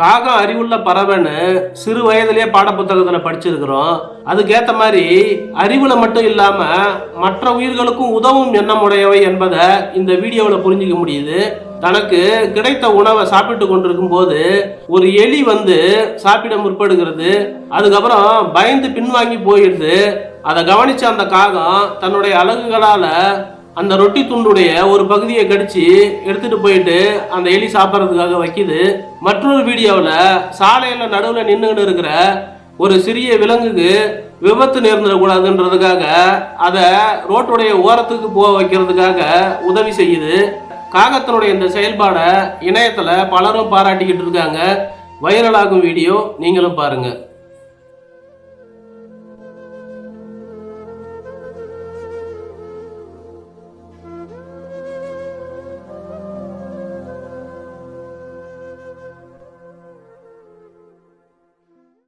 காகம் அறிவுள்ள பறவைன்னு சிறு வயதிலே பாடப்புத்தகத்தில் படிச்சிருக்கிறோம். அதுக்கேற்ற மாதிரி அறிவுல மட்டும் இல்லாமல் மற்ற உயிர்களுக்கும் உதவும் எண்ணமுடையவை என்பதை இந்த வீடியோவில் புரிஞ்சுக்க முடியுது. தனக்கு கிடைத்த உணவை சாப்பிட்டு கொண்டிருக்கும் போது ஒரு எலி வந்து சாப்பிட முற்படுகிறது. அதுக்கப்புறம் பயந்து பின்வாங்கி போயிடுது. அதை கவனிச்ச அந்த காகம் தன்னுடைய அழகுகளால் அந்த ரொட்டி துண்டுடைய ஒரு பகுதியை கடிச்சு எடுத்துட்டு போயிட்டு அந்த எலி சாப்பிட்றதுக்காக வைக்கிது. மற்றொரு வீடியோவில் சாலையில் நடுவில் நின்றுகிட்டு இருக்கிற ஒரு சிறிய விலங்குக்கு விபத்து நேர்ந்துடக்கூடாதுன்றதுக்காக அதை ரோட்டுடைய ஓரத்துக்கு போக வைக்கிறதுக்காக உதவி செய்யுது. காகத்தினுடைய இந்த செயல்பாடை இணையத்தில் பலரும் பாராட்டிக்கிட்டு இருக்காங்க. வைரலாகும் வீடியோ நீங்களும் பாருங்கள்